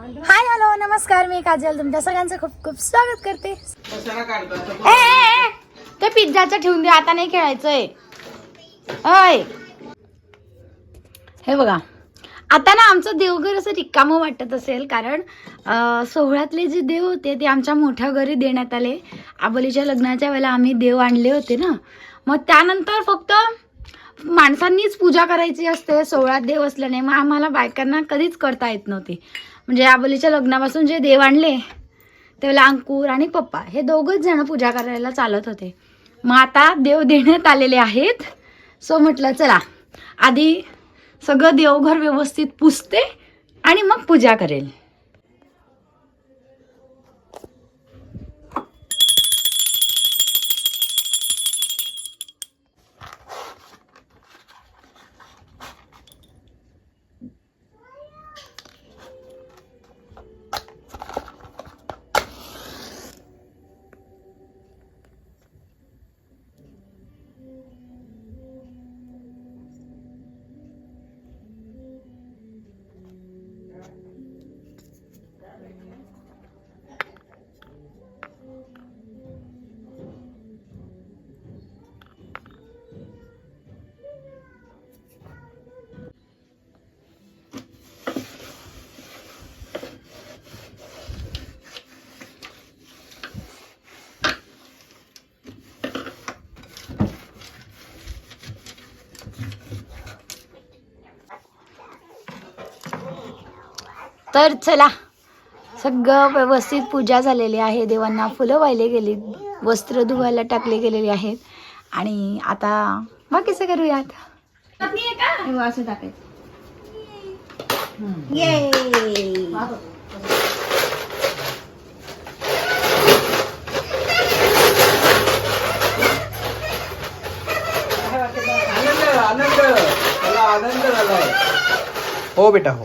Hi hello नमस्कार मी काजल. तुमच्या सगळ्यांचं खूप खूप स्वागत करते. कशाला काढतात ए, ए, ए, ते पिझ्झाचं ठेवून दे आता नाही खेळायचंय. अय हे बघा आता ना आमचं देवघर असं रिकामं वाटत असेल कारण अं, सोहळ्यातले जे देव होते ते आमच्या मोठ्या घरी देण्यात आले. आबोलीच्या लग्नाच्या वेळेला आम्ही देव आणले होते ना. मग त्यानंतर फक्त माणसांनीच पूजा करायची असते सोहळ्यात देव असल्याने. मग आम्हाला बायकांना कधीच करता येत नव्हते. म्हणजे आबोलीच्या लग्नापासून जे देव आणले त्यावेळेला अंकुर आणि पप्पा हे दोघंच जण पूजा करायला चालत होते. मग आता देव देण्यात आलेले आहेत. सो म्हटलं चला आधी सगळं देवघर व्यवस्थित पुसते आणि मग पूजा करेल. तर चला सगळं व्यवस्थित पूजा झालेली आहे. देवांना फुलं वाहिले गेली वस्त्र धुवायला टाकले गेलेले आहेत. आणि आता बाकीचं करूयात. असं टाकायचं. आनंद आनंद. आनंद हो बेटा हो.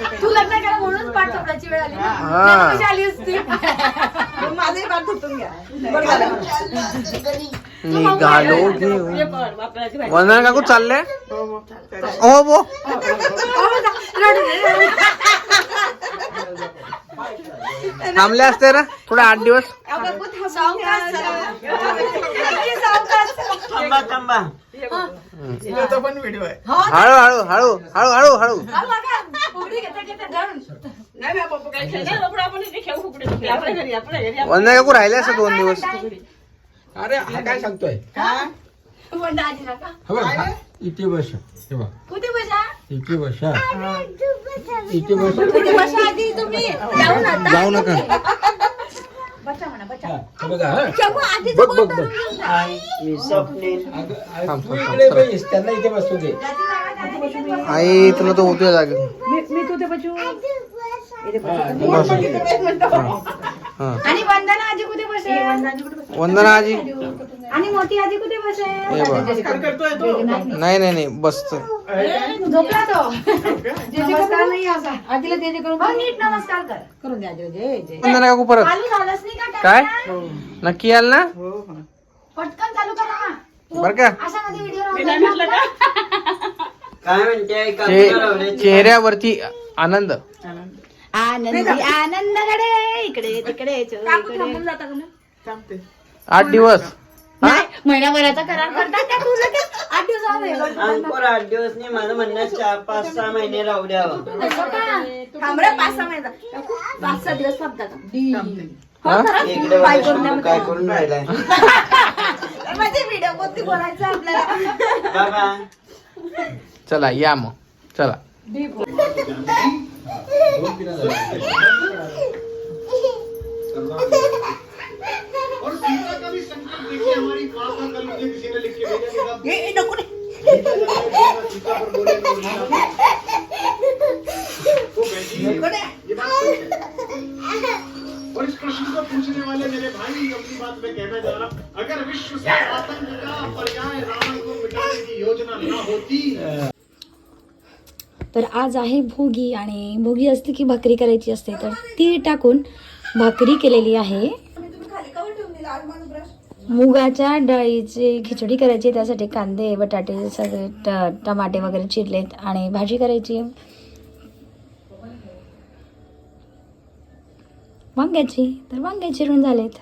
तू लग्न केलं म्हणून पाठ ठोकण्याची वेळ आली ना. हा. कशी आली असती? माझंही पाठ थोपटून घ्या. बरं झालं. निघालो घेऊन. वंदना काकू चालले? हो बो थांबले असते ना? थोडे आठ दिवस. थांबून घ्या. तो पण व्हिडिओ आहे. हळू हळू हळू हळू हळू हळू. वंदना काकू राहिले असते दोन दिवस. अरे हा काय सांगतोय? हा? बघ, हा, इथे बस हे बघ. कुठे बसा? इथे बसा इथे बसा. इथे बसा आधी तुम्ही? जाऊ ना आता. जाऊ नका बसा म्हणा बसा हा, हे बघा हा. बघ बघ बघ. त्यांना इथे बसू दे. आई तुला तो जागे मी मी तू ते. हा. हा वंदना आजी कुठे बसे वंदना आजी. आणि मोठी आजी कुठे हे नाही नाही नाही. बसतोय. झोपला तो? नमस्कार. नाही असा. जे करून हो नीट नमस्कार कर. करून द्या जय वंदना काकू परत. चालू झालंच नाही का काय? camera? नक्की याल ना? पटकन चालू करा बर का? अशा मध्ये व्हिडिओ काय म्हणते? चेहऱ्यावरती आनंद. आनंदी. आनंदकडे इकडे तिकडे काकू चोहीकडे. थांबून जाता का ना? आठ दिवस. हा? महिनाभराचा करार करतात का तू? लगेच आठ दिवसामध्ये अंकुर आठ दिवस नाही माझं म्हणणं चार पाच सहा महिने राहू द्यावं थांब रे, पाच सहा महिने काकू, पाच सहा दिवस थांबतात. हा? इकडे काय करून राहिलाय. माझे व्हिडिओ कोणती बोलायचं आपल्याला. बाबा. चला या मग. चला. और सीता का भी संकल्प देखिए हमारी माँ का कल मुझे किसी ने लिख के भेजा ये पर तो है और इस प्रश्न को पूछने वाले मेरे भाई अपनी बात में कहना चाह रहा अगर विश्व से आतंक का पर्याय रावण को मिटाने की योजना ना होती। तर आज आहे भोगी आणि भोगी असते की भाकरी करायची असते तर ती टाकून भाकरी केलेली आहे. मुगाच्या डाळीची खिचडी करायची त्यासाठी कांदे बटाटे सगळे ट टमाटे वगैरे चिरलेत आणि भाजी करायची. वांग्याची तर वांगे चिरून झालेत.